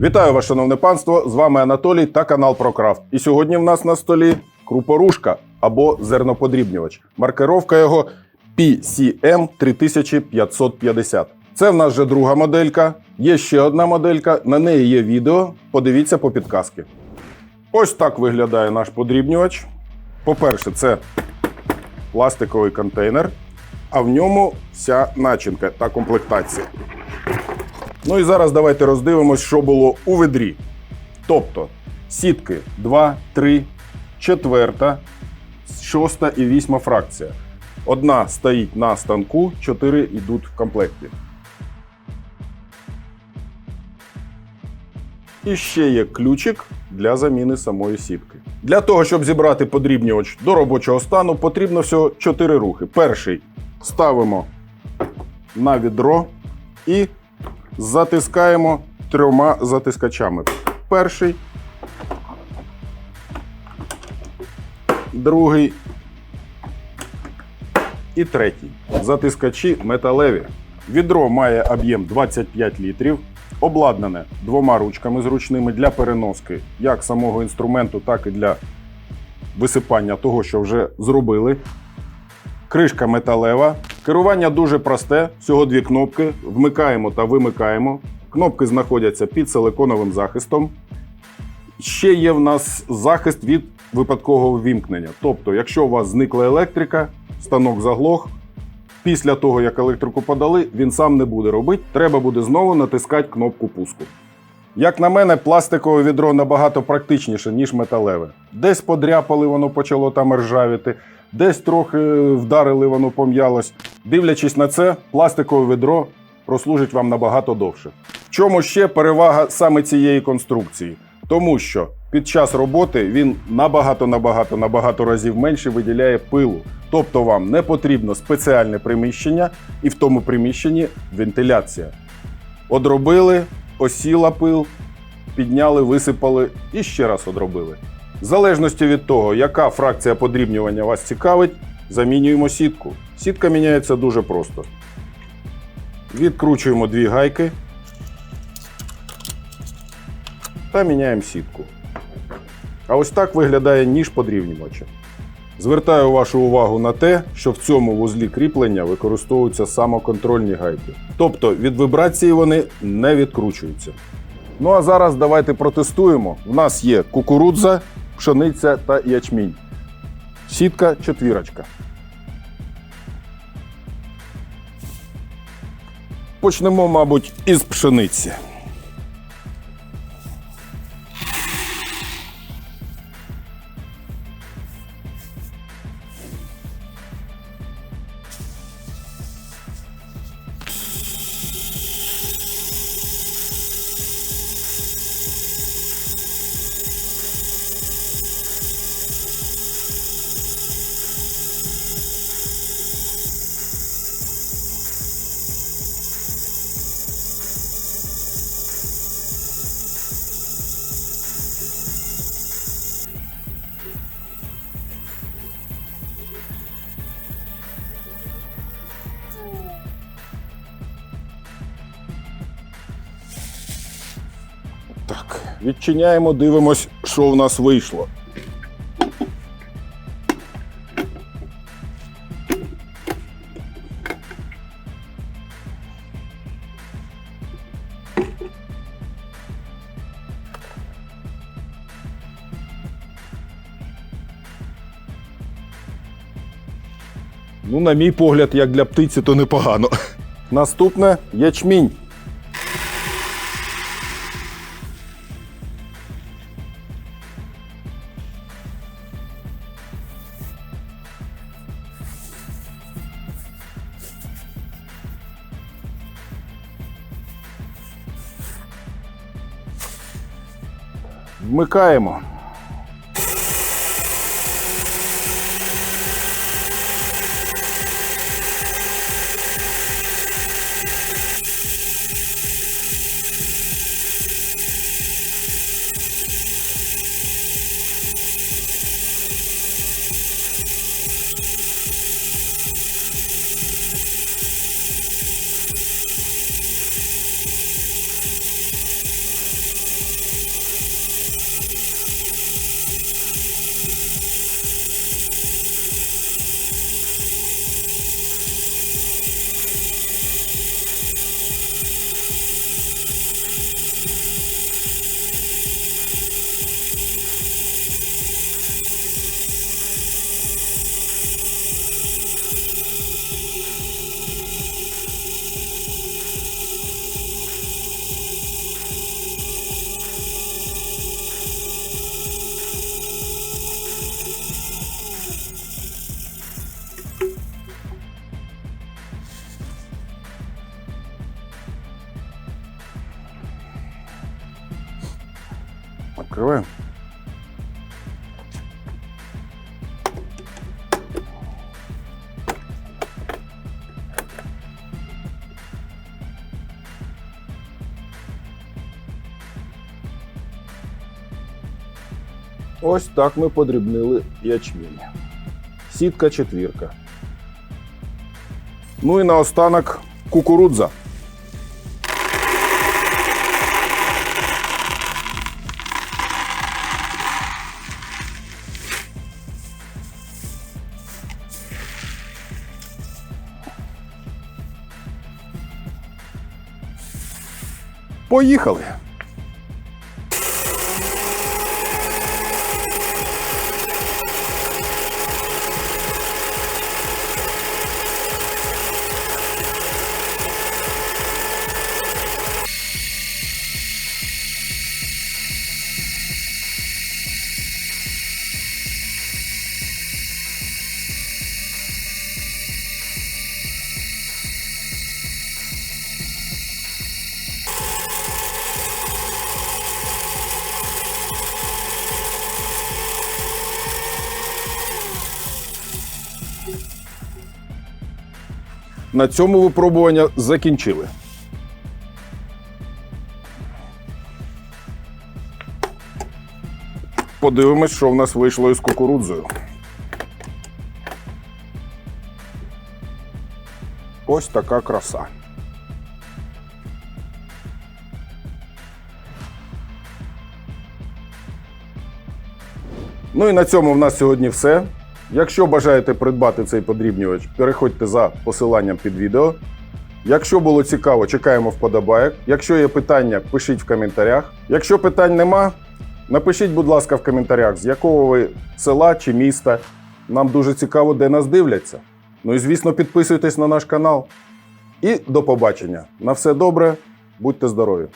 Вітаю вас, шановне панство! З вами Анатолій та канал ProCraft. І сьогодні в нас на столі крупорушка або зерноподрібнювач. Маркировка його PCM 3550. Це в нас вже друга моделька. Є ще одна моделька, на неї є відео. Подивіться по підказки. Ось так виглядає наш подрібнювач. По-перше, це пластиковий контейнер, а в ньому вся начинка та комплектація. Ну і зараз давайте роздивимось, що було у ведрі. Тобто сітки 2, 3, 4, 6 і 8 фракція. Одна стоїть на станку, 4 йдуть в комплекті. І ще є ключик для заміни самої сітки. Для того, щоб зібрати подрібнювач до робочого стану, потрібно всього 4 рухи. Перший ставимо на відро і затискаємо трьома затискачами. Перший, другий і третій. Затискачі металеві. Відро має об'єм 25 літрів, обладнане двома ручками зручними для переноски як самого інструменту, так і для висипання того, що вже зробили. Кришка металева. Керування дуже просте, всього дві кнопки. Вмикаємо та вимикаємо. Кнопки знаходяться під силиконовим захистом. Ще є в нас захист від випадкового вімкнення. Тобто, якщо у вас зникла електрика, станок заглох. Після того, як електрику подали, він сам не буде робити. Треба буде знову натискати кнопку пуску. Як на мене, пластикове відро набагато практичніше, ніж металеве. Десь подряпали, воно почало там ржавіти, десь трохи вдарили, воно пом'ялось. Дивлячись на це, пластикове відро прослужить вам набагато довше. В чому ще перевага саме цієї конструкції? Тому що під час роботи він набагато набагато набагато разів менше виділяє пилу. Тобто вам не потрібно спеціальне приміщення, і в тому приміщенні вентиляція. Одробили, осіла пил, підняли, висипали і ще раз одробили. В залежності від того, яка фракція подрібнювання вас цікавить, замінюємо сітку. Сітка міняється дуже просто. Відкручуємо дві гайки та міняємо сітку. А ось так виглядає ніж подрівнювача. Звертаю вашу увагу на те, що в цьому вузлі кріплення використовуються самоконтрольні гайки. Тобто від вібрації вони не відкручуються. Ну а зараз давайте протестуємо. У нас є кукурудза, пшениця та ячмінь. Сітка четвірочка. Почнемо, мабуть, із пшениці. Так, відчиняємо, дивимось, що в нас вийшло. Ну, на мій погляд, як для птиці, то непогано. Наступне ячмінь. Вмикаємо. Вкриваємо. Ось так ми подрібнили ячмінь. Сітка четвірка. Ну і наостанок кукурудза. Поїхали! На цьому випробування закінчили. Подивимось, що в нас вийшло із кукурудзою. Ось така краса. Ну і на цьому в нас сьогодні все. Якщо бажаєте придбати цей подрібнювач, переходьте за посиланням під відео. Якщо було цікаво, чекаємо вподобайок. Якщо є питання, пишіть в коментарях. Якщо питань нема, напишіть, будь ласка, в коментарях, з якого ви села чи міста. Нам дуже цікаво, де нас дивляться. Ну і звісно, підписуйтесь на наш канал. І до побачення. На все добре, будьте здорові!